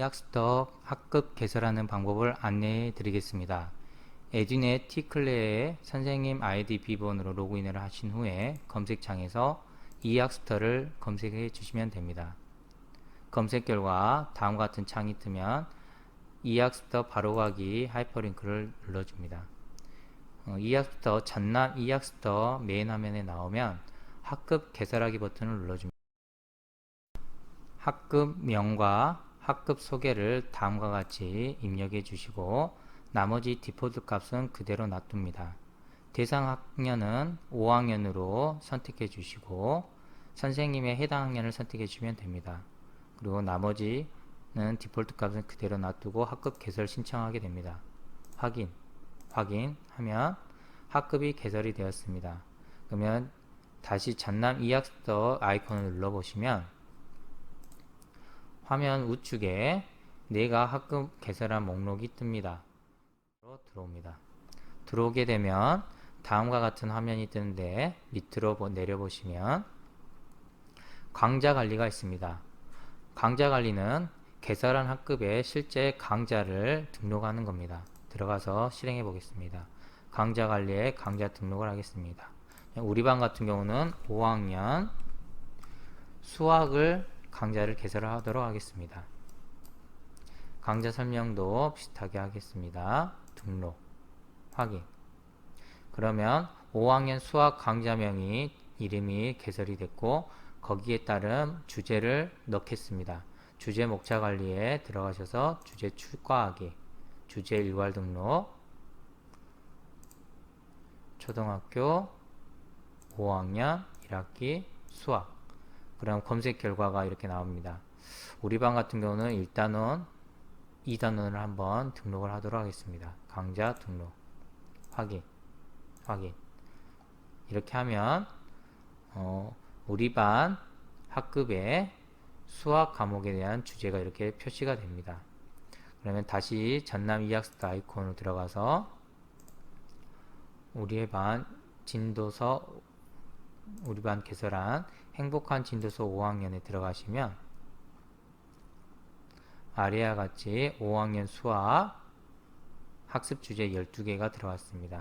이학스터 학급 개설하는 방법을 안내해 드리겠습니다. 에듀넷 티클레의 선생님 아이디 비번으로 로그인을 하신 후에 검색창에서 이학스터를 검색해 주시면 됩니다. 검색 결과 다음과 같은 창이 뜨면 이학스터 바로가기 하이퍼링크를 눌러줍니다. 어, 이학스터 전남 이학스터 메인 화면에 나오면 학급 개설하기 버튼을 눌러줍니다. 학급명과 학급 소개를 다음과 같이 입력해 주시고 나머지 디폴트 값은 그대로 놔둡니다. 대상 학년은 5학년으로 선택해 주시고 선생님의 해당 학년을 선택해 주시면 됩니다. 그리고 나머지는 디폴트 값은 그대로 놔두고 학급 개설 신청하게 됩니다. 확인, 확인 하면 학급이 개설이 되었습니다. 그러면 다시 전남 이학스터 아이콘을 눌러보시면 화면 우측에 내가 학급 개설한 목록이 뜹니다. 들어옵니다. 들어오게 되면 다음과 같은 화면이 뜨는데 밑으로 내려보시면 강좌 관리가 있습니다. 강좌 관리는 개설한 학급에 실제 강좌를 등록하는 겁니다. 들어가서 실행해 보겠습니다. 강좌 관리에 강좌 등록을 하겠습니다. 우리 반 같은 경우는 5학년 수학을 강좌를 개설을 하도록 하겠습니다. 강좌 설명도 비슷하게 하겠습니다. 등록, 확인. 그러면 5학년 수학 강좌명이 이름이 개설이 됐고 거기에 따른 주제를 넣겠습니다. 주제 목차 관리에 들어가셔서 주제 추가하기, 주제 일괄 등록, 초등학교 5학년 1학기 수학 그럼 검색 결과가 이렇게 나옵니다. 우리 반 같은 경우는 1단원, 2단원을 한번 등록을 하도록 하겠습니다. 강좌 등록, 확인, 확인. 이렇게 하면 어, 우리 반 학급의 수학 과목에 대한 주제가 이렇게 표시가 됩니다. 그러면 다시 전남 이학스터 아이콘으로 들어가서 우리의 반 진도서 우리 반 개설한 행복한 진도서 5학년에 들어가시면 아래와 같이 5학년 수학 학습 주제 12개가 들어왔습니다.